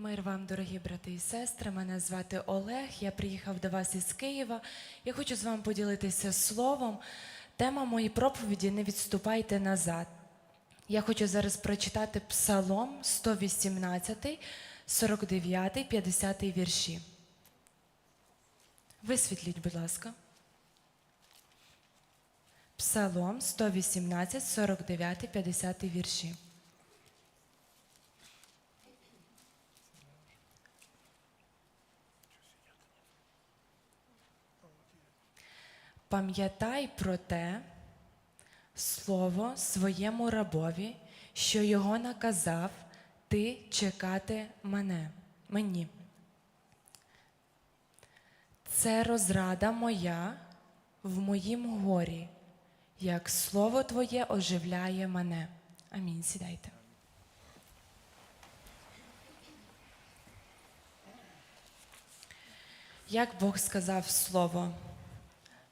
Мир вам, дорогі брати і сестри. Мене звати Олег. Я приїхав до вас із Києва. Я хочу з вами поділитися словом. Тема моєї проповіді не відступайте назад. Я хочу зараз прочитати Псалом 118, 49, 50 вірші. Висвітліть, будь ласка. Псалом 118, 49, 50 вірші. Пам'ятай про те слово своєму рабові, що його наказав ти чекати мене, мені. Це розрада моя в моїм горі, як слово Твоє оживляє мене. Амінь. Сідайте. Як Бог сказав слово?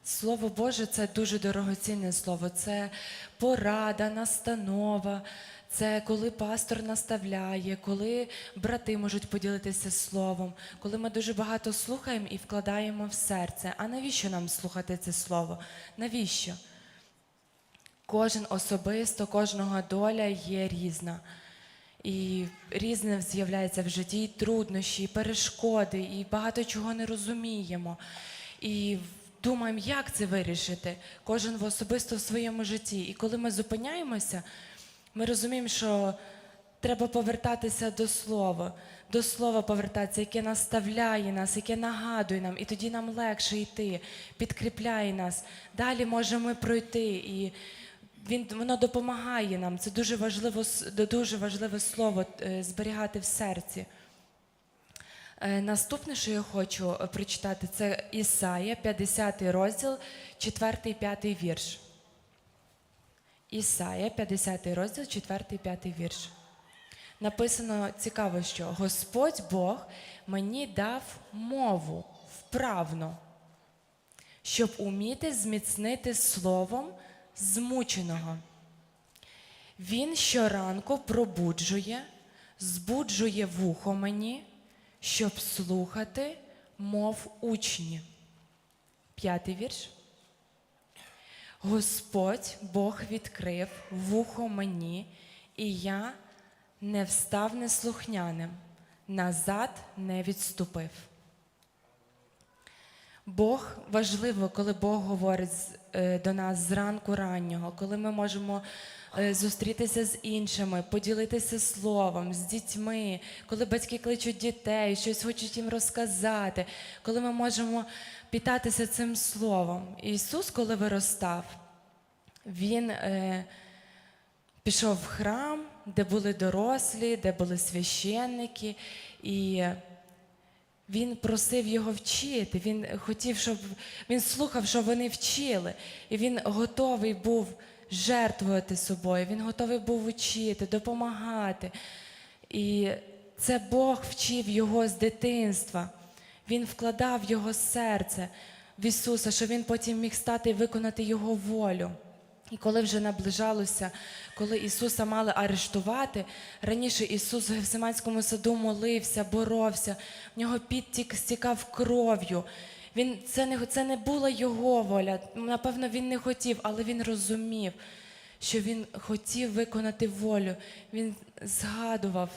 Слово Боже це дуже дорогоцінне слово. Це порада, настанова, це коли пастор наставляє, коли брати можуть поділитися словом, коли ми дуже багато слухаємо і вкладаємо в серце. А навіщо нам слухати це слово? Навіщо? Кожен особисто, кожного доля є різна. І різне з'являється в житті, і труднощі, і перешкоди, і багато чого не розуміємо. І думаємо, як це вирішити, кожен в особисто в своєму житті. І коли ми зупиняємося, ми розуміємо, що треба повертатися до слова, до слова повертатися, яке наставляє нас, яке нагадує нам, і тоді нам легше йти, підкріпляє нас. Далі можемо пройти. І він воно допомагає нам. Це дуже важливо дуже важливе слово е, зберігати в серці. Е, Наступне, що я хочу е, прочитати, це Ісая, 50 розділ, 4 5 вірш. Ісая, 50 розділ, 4 5 вірш. Написано цікаво, що Господь Бог мені дав мову вправно, щоб уміти зміцнити словом змученого. Він щоранку пробуджує, збуджує вухо мені, щоб слухати, мов учні. П'ятий вірш. Господь Бог відкрив вухо мені, і я не встав неслухняним, назад не відступив. Бог важливо, коли Бог говорить е, до нас зранку раннього, коли ми можемо зустрітися з іншими, поділитися словом, з дітьми, коли батьки кличуть дітей, щось хочуть їм розказати, коли ми можемо питатися цим словом. Ісус, коли виростав, Він е, пішов в храм, де були дорослі, де були священники, і він просив його вчити. Він хотів, щоб він слухав, що вони вчили, і він готовий був жертвувати собою. Він готовий був вчити, допомагати. І це Бог вчив його з дитинства. Він вкладав його серце в Ісуса, що він потім міг стати і виконати Його волю. І коли вже наближалося, коли Ісуса мали арештувати, раніше Ісус в Гефсиманському саду молився, боровся, в нього підтік стікав кров'ю. Він, це, не, це не була його воля. Напевно, він не хотів, але він розумів, що він хотів виконати волю. Він згадував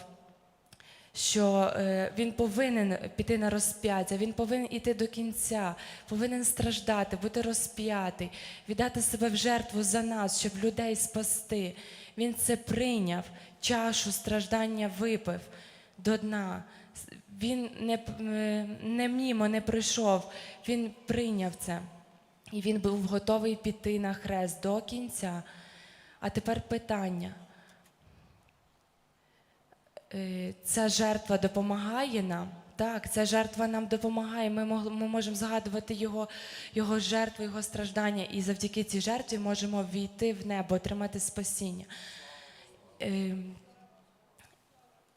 що е, він повинен піти на розп'яття, він повинен іти до кінця, повинен страждати, бути розп'ятий, віддати себе в жертву за нас, щоб людей спасти. Він це прийняв, чашу страждання випив до дна. Він не, не мімо не прийшов, він прийняв це. І він був готовий піти на хрест до кінця. А тепер питання. Е, ця жертва допомагає нам. Так, ця жертва нам допомагає. Ми, ми можемо згадувати його, його жертву, його страждання, і завдяки цій жертві можемо війти в небо, отримати спасіння.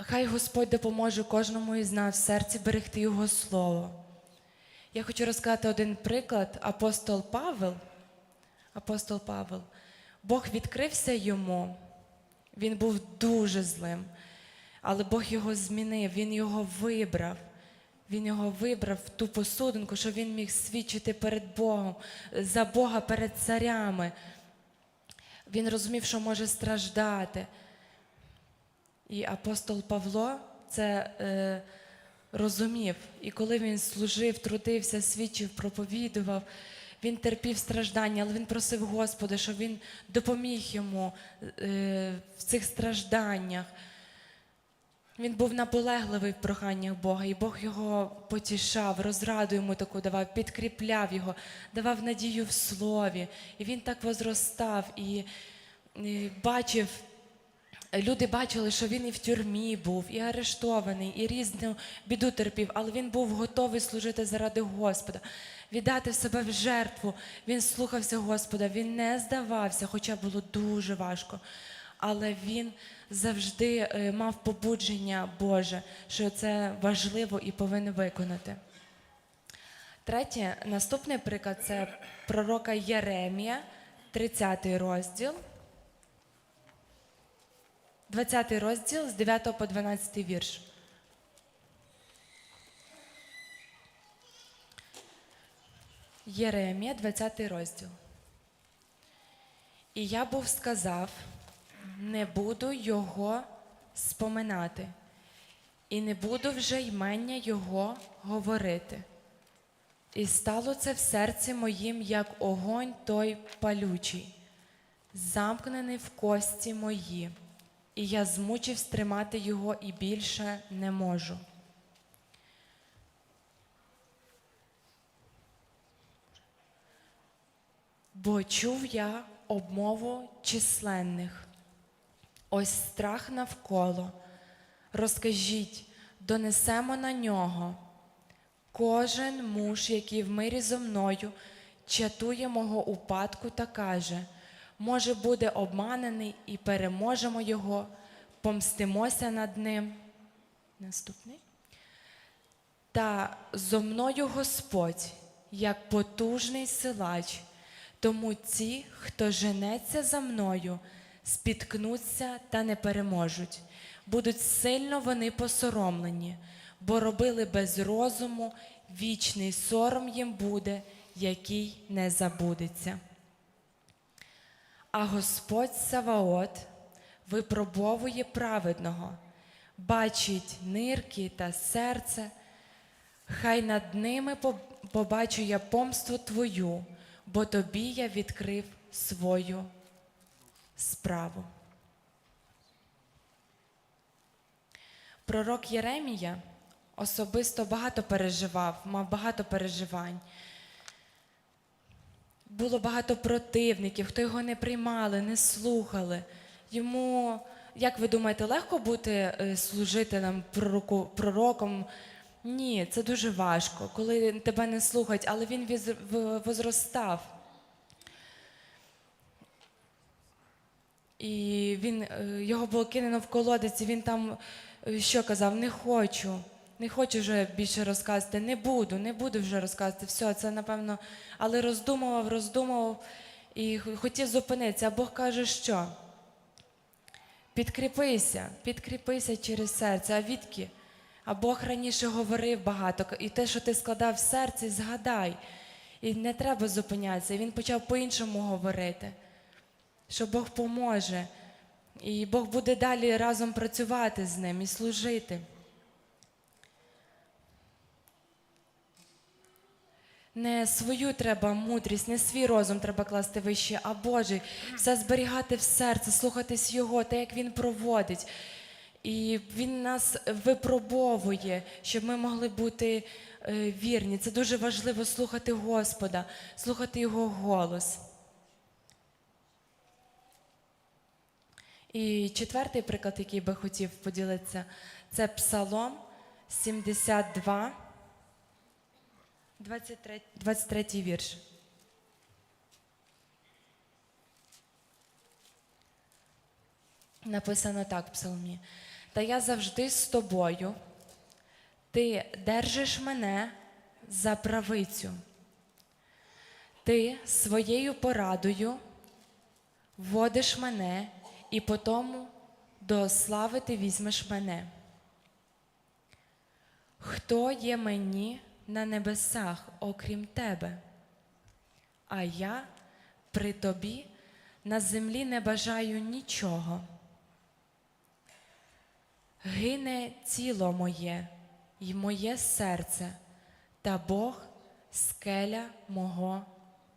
Хай Господь допоможе кожному із нас в серці берегти Його слово. Я хочу розказати один приклад. Апостол Павел. Апостол Павел. Бог відкрився йому. Він був дуже злим. Але Бог його змінив, Він його вибрав. Він його вибрав в ту посудинку, щоб він міг свідчити перед Богом, за Бога перед царями. Він розумів, що може страждати. І апостол Павло це е, розумів. І коли він служив, трудився, свідчив, проповідував, він терпів страждання, але він просив Господа, щоб він допоміг йому е, в цих стражданнях. Він був наполегливий в проханнях Бога, і Бог його потішав, розраду йому таку давав, підкріпляв його, давав надію в слові. І він так возростав і, і бачив. Люди бачили, що він і в тюрмі був, і арештований, і різну біду терпів, але він був готовий служити заради Господа, віддати себе в жертву. Він слухався Господа, він не здавався, хоча було дуже важко. Але він завжди е, мав побудження Боже, що це важливо і повинен виконати. Третє, наступний приклад це пророка Єремія, 30 розділ. 20 розділ з 9 по 12 вірш. Єремія, 20 розділ. І я був сказав, не буду його споминати, і не буду вже ймення його говорити. І стало це в серці моїм, як огонь той палючий, замкнений в кості мої, і я змучив стримати його і більше не можу. Бо чув я обмову численних, ось страх навколо. Розкажіть, донесемо на нього. Кожен муж, який в мирі зо мною, чатує мого упадку та каже, може, буде обманений і переможемо його, помстимося над ним. Наступний. Та зо мною Господь, як потужний силач, тому ті, хто женеться за мною, спіткнуться та не переможуть. Будуть сильно вони посоромлені, бо робили без розуму, вічний сором їм буде, який не забудеться. А Господь Саваот випробовує праведного, бачить нирки та серце, хай над ними побачу я помсту Твою, бо тобі я відкрив свою справу. Пророк Єремія особисто багато переживав, мав багато переживань. Було багато противників, хто його не приймали, не слухали. Йому, як ви думаєте, легко бути е, служителем, пророком? Ні, це дуже важко, коли тебе не слухають, але він возростав. І він, е, його було кинено в колодець, і він там е, що казав? Не хочу, не хочу вже більше розказувати, не буду, не буду вже розказувати. Все, це напевно. Але роздумував, роздумував і хотів зупинитися. А Бог каже, що? Підкріпися, підкріпися через серце. А відки? А Бог раніше говорив багато, і те, що ти складав в серці, згадай. І не треба зупинятися. І він почав по-іншому говорити що Бог поможе, і Бог буде далі разом працювати з ним і служити. Не свою треба мудрість, не свій розум треба класти вище, а Божий. Все зберігати в серці, слухатись Його, те, як Він проводить. І Він нас випробовує, щоб ми могли бути е, вірні. Це дуже важливо слухати Господа, слухати Його голос. І четвертий приклад, який би хотів поділитися, це Псалом 72, 23, 23 вірш. Написано так в псалмі. Та я завжди з тобою, ти держиш мене за правицю. Ти своєю порадою вводиш мене і по тому до слави ти візьмеш мене. Хто є мені на небесах, окрім тебе? А я при тобі на землі не бажаю нічого. Гине тіло моє й моє серце, та Бог скеля мого,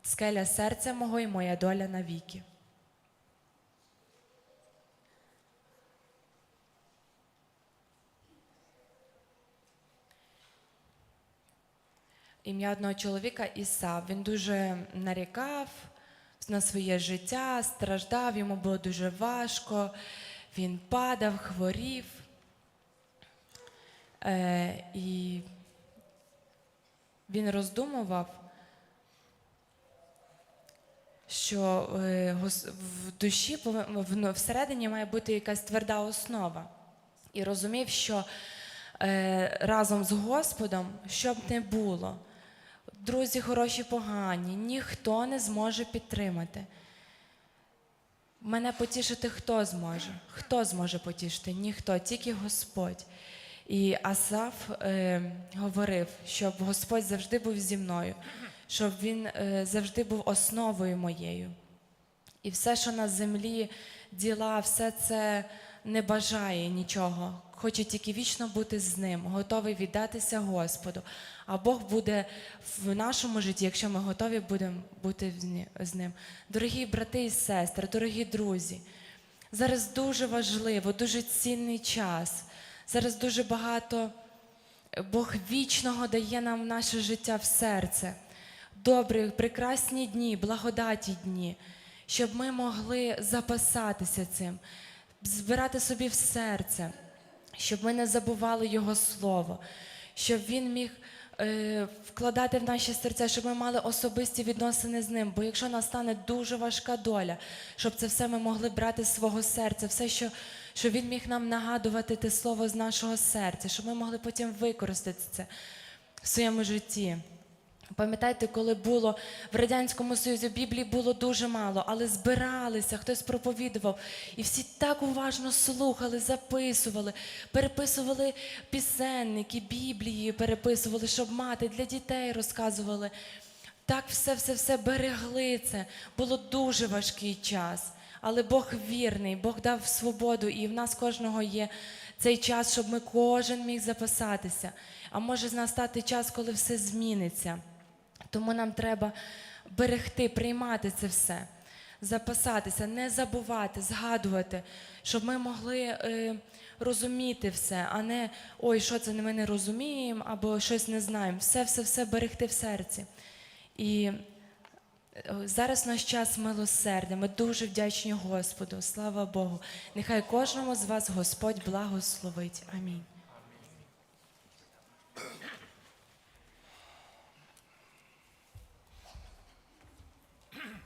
скеля серця мого і моя доля навіки. Ім'я одного чоловіка Ісав. Він дуже нарікав на своє життя, страждав, йому було дуже важко. Він падав, хворів. Е, і він роздумував, що е, в душі ну, всередині має бути якась тверда основа. І розумів, що е, разом з Господом, що б не було, друзі хороші, погані, ніхто не зможе підтримати. Мене потішити хто зможе? Хто зможе потішити? Ніхто, тільки Господь. І Асаф е, говорив, щоб Господь завжди був зі мною, щоб він е, завжди був основою моєю. І все, що на землі, діла, все це не бажає нічого. Хоче тільки вічно бути з ним, готовий віддатися Господу. А Бог буде в нашому житті, якщо ми готові будемо бути з ним. Дорогі брати і сестри, дорогі друзі, зараз дуже важливо, дуже цінний час. Зараз дуже багато Бог вічного дає нам наше життя в серце. Добрі, прекрасні дні, благодаті дні, щоб ми могли запасатися цим, збирати собі в серце, щоб ми не забували Його Слово, щоб Він міг е, вкладати в наші серця, щоб ми мали особисті відносини з ним. Бо якщо настане дуже важка доля, щоб це все ми могли брати з свого серця, все, що, що він міг нам нагадувати те слово з нашого серця, щоб ми могли потім використати це в своєму житті. Пам'ятаєте, коли було в Радянському Союзі Біблії було дуже мало, але збиралися, хтось проповідував, і всі так уважно слухали, записували, переписували пісенники, Біблії переписували, щоб мати для дітей розказували. Так все, все, все берегли це. Було дуже важкий час. Але Бог вірний, Бог дав свободу, і в нас кожного є цей час, щоб ми кожен міг запасатися. А може настати час, коли все зміниться. Тому нам треба берегти, приймати це все, запасатися, не забувати, згадувати, щоб ми могли е, розуміти все, а не ой, що це ми не розуміємо або щось не знаємо. Все, все, все берегти в серці. І е, зараз наш час милосердя. Ми дуже вдячні Господу. Слава Богу. Нехай кожному з вас Господь благословить. Амінь.